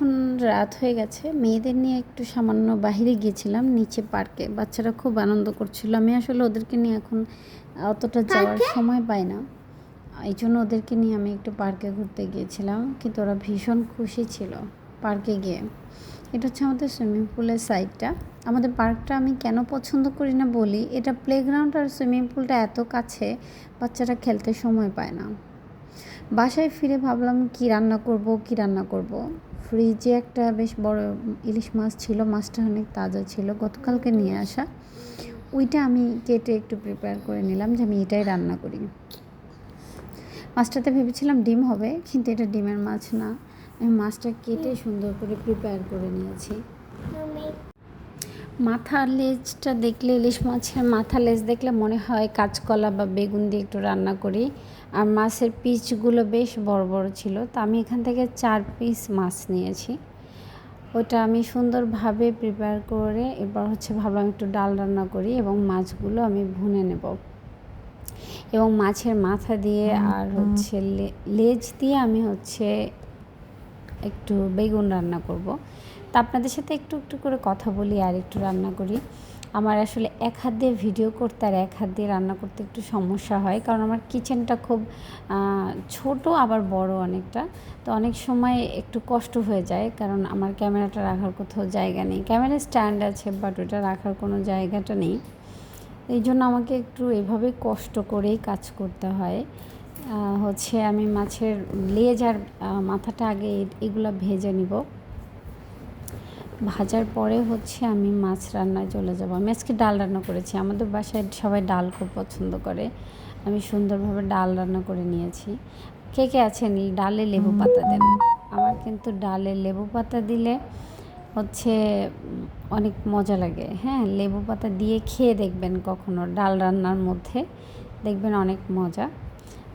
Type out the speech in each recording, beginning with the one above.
এখন রাত হয়ে গেছে। মেয়েদের নিয়ে একটু সামান্য বাহিরে গিয়েছিলাম নিচে পার্কে। বাচ্চারা খুব আনন্দ করছিল। আমি আসলে ওদেরকে নিয়ে এখন অতটা যাওয়ার সময় পাই না। এই জন্য ওদেরকে নিয়ে আমি একটু পার্কে ঘুরতে গিয়েছিলাম। কিন্তু ওরা ভীষণ খুশি ছিল পার্কে গিয়ে। এটা হচ্ছে আমাদের সুইমিং পুলের সাইডটা। আমাদের পার্কটা আমি কেন পছন্দ করি না বলি এটা প্লেগ্রাউন্ড আর সুইমিং পুলটা এত কাছে বাচ্চারা খেলতে সময় পায় না। বাসায় ফিরে ভাবলাম কি রান্না করব কি রান্না করব। ফ্রিজে একটা বেশ বড় ইলিশ মাছ ছিল, মাছটা অনেক তাজা ছিল। গতকালকে নিয়ে আসা। ওইটা আমি কেটে একটু প্রিপেয়ার করে নিলাম যে আমি এটাই রান্না করি। মাছটাতে ভেবেছিলাম ডিম হবে, কিন্তু এটা ডিমের মাছ না। আমি মাছটা কেটে সুন্দর করে প্রিপেয়ার করে নিয়েছি। মাথা লেজটা দেখলে ইলিশ মাছের মাথা লেজ দেখলে মনে হয় কাঁচকলা বা বেগুন দিয়ে একটু রান্না করি। আর মাছের পিসগুলো বেশ বড় বড় ছিল। তো আমি এখান থেকে চার পিস মাছ নিয়েছি। ওটা আমি সুন্দরভাবে প্রিপেয়ার করে এবার হচ্ছে ভাবলাম একটু ডাল রান্না করি এবং মাছগুলো আমি ভুনে নেব। এবং মাছের মাথা দিয়ে আর হচ্ছে লেজ দিয়ে আমি হচ্ছে একটু বেগুন রান্না করব। তা আপনাদের সাথে একটু একটু করে কথা বলি আর একটু রান্না করি। আমার আসলে এক হাত দিয়ে ভিডিও করতে আর এক হাত দিয়ে রান্না করতে একটু সমস্যা হয়, কারণ আমার কিচেনটা খুব ছোট আবার বড় অনেকটা। তো অনেক সময় একটু কষ্ট হয়ে যায়, কারণ আমার ক্যামেরাটা রাখার কোথাও জায়গা নেই। ক্যামেরা স্ট্যান্ড আছে বাট ওটা রাখার কোনো জায়গাটা নেই। এই জন্য আমাকে একটু এভাবে কষ্ট করেই কাজ করতে হয়। হচ্ছে আমি মাছের লেজ আর মাথাটা আগে এগুলো ভেজে নিব। ভাজার পরে হচ্ছে আমি মাছ রান্নায় চলে যাব। আমি আজকে ডাল রান্না করেছি। আমাদের বাসায় সবাই ডাল খুব পছন্দ করে। আমি সুন্দরভাবে ডাল রান্না করে নিয়েছি। কে কে আছেন? এই ডালে লেবু পাতা দেন। আমার কিন্তু ডালে লেবু পাতা দিলে হচ্ছে অনেক মজা লাগে। হ্যাঁ লেবু পাতা দিয়ে খেয়ে দেখবেন কখনো। ডাল রান্নার মধ্যে দেখবেন অনেক মজা।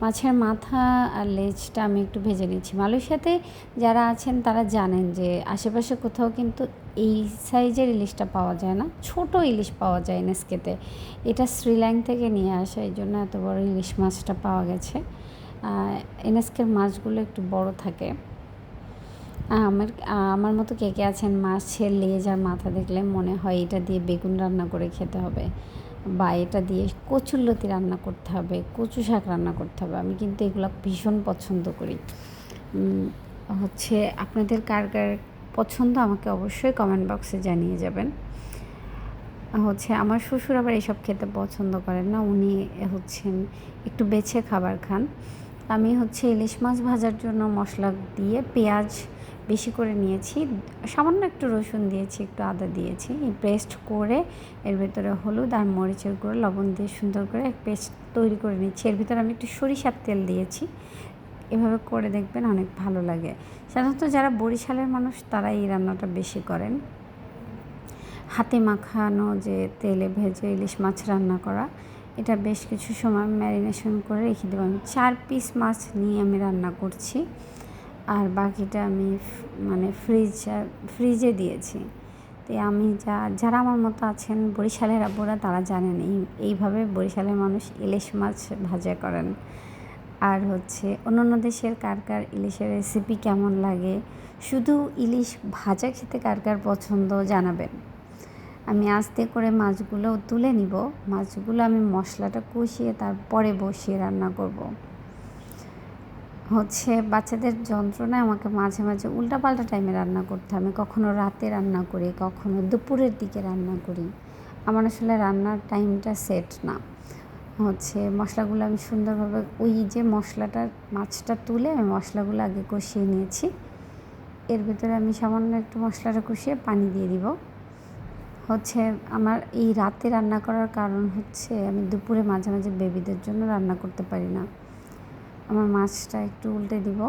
মাছের মাথা আর লেজটা আমি একটু ভেজে নিচ্ছি। মালয়েশিয়াতে যারা আছেন তারা জানেন যে আশেপাশে কোথাও কিন্তু এই সাইজের ইলিশটা পাওয়া যায় না। ছোট ইলিশ পাওয়া যায় এনএসকেতে এটা শ্রীলঙ্ক থেকে নিয়ে আসা, এই জন্য এত বড় ইলিশ মাছটা পাওয়া গেছে। এনএসকের মাছগুলো একটু বড় থাকে। আমার আমার মতো কে কে আছেন? মাছের লেজ আর মাথা দেখলে মনে হয় এটা দিয়ে বেগুন রান্না করে খেতে হবে। বা এটা দিয়ে কচুরলতি রান্না করতে হবে, কচু শাক রান্না করতে হবে। আমি কিন্তু এগুলো ভীষণ পছন্দ করি। হচ্ছে আপনাদের কার কার পছন্দ আমাকে অবশ্যই কমেন্ট বক্সে জানিয়ে যাবেন। হচ্ছে আমার শ্বশুর আবার এইসব খেতে পছন্দ করেন না, উনি হচ্ছেন একটু বেছে খাবার খান। আমি হচ্ছে ইলিশ মাছ ভাজার জন্য মশলা দিয়ে পেঁয়াজ বেশি করে নিয়েছি। সামান্য একটু রসুন দিয়েছি, একটু আদা দিয়েছি। পেস্ট করে এর ভেতরে হলুদ আর মরিচের গুঁড়ো, লবণ দিয়ে সুন্দর করে পেস্ট তৈরি করে নিচ্ছি। এর ভিতরে আমি একটু সরিষার তেল দিয়েছি। এভাবে করে দেখবেন অনেক ভালো লাগে। সাধারণত যারা বরিশালের মানুষ তারা এই রান্নাটা বেশি করেন। হাতে মাখানো যে তেলে ভেজে ইলিশ মাছ রান্না করা, এটা বেশ কিছু সময় ম্যারিনেশন করে রেখে দেবো। আমি চার পিস মাছ নিয়ে আমি রান্না করছি। আর বাকিটা আমি মানে ফ্রিজ ফ্রিজে দিয়েছি। তো আমি যা, যারা আমার মতো আছেন বরিশালের আব্বুরা, তারা জানেন এই, এইভাবে বরিশালের মানুষ ইলিশ মাছ ভাজা করেন। আর হচ্ছে অন্য অন্য দেশের কার কার ইলিশের রেসিপি কেমন লাগে, শুধু ইলিশ ভাজা খেতে কার কার পছন্দ জানাবেন। আমি আস্তে করে মাছগুলো তুলে নিব। মাছগুলো আমি মশলাটা কষিয়ে তারপরে বসিয়ে রান্না করব। হচ্ছে বাচ্চাদের যন্ত্রণায় আমাকে মাঝে মাঝে উল্টাপাল্টা টাইমে রান্না করতে আমি কখনো রাতে রান্না করি, কখনো দুপুরের দিকে রান্না করি। আমার আসলে রান্নার টাইমটা সেট না। হচ্ছে মশলাগুলো আমি সুন্দরভাবে ওই যে মশলাটা মাছটা তুলে আমি মশলাগুলো আগে কষিয়ে নিয়েছি। এর ভিতরে আমি সামান্য একটু মশলাটা কষিয়ে পানি দিয়ে দিব। হচ্ছে আমার এই রাতে রান্না করার কারণ হচ্ছে আমি দুপুরে মাঝে মাঝে বেবিদের জন্য রান্না করতে পারি না। আমার মাছটা একটু উল্টে দিব।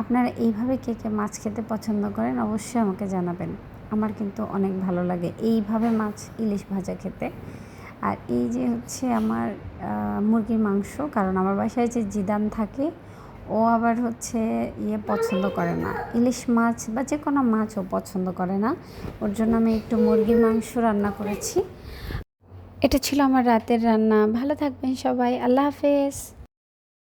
আপনারা এইভাবে কে কে মাছ খেতে পছন্দ করেন অবশ্যই আমাকে জানাবেন। আমার কিন্তু অনেক ভালো লাগে এইভাবে মাছ ইলিশ ভাজা খেতে। আর এই যে হচ্ছে আমার মুরগির মাংস, কারণ আমার বাসায় যে জিদান থাকে, ও আবার হচ্ছে ইয়ে পছন্দ করে না। ইলিশ মাছ বা যে কোনো মাছও পছন্দ করে না। ওর জন্য আমি একটু মুরগির মাংস রান্না করেছি। এটা ছিল আমার রাতের রান্না। ভালো থাকবেন সবাই। আল্লাহ হাফেজ।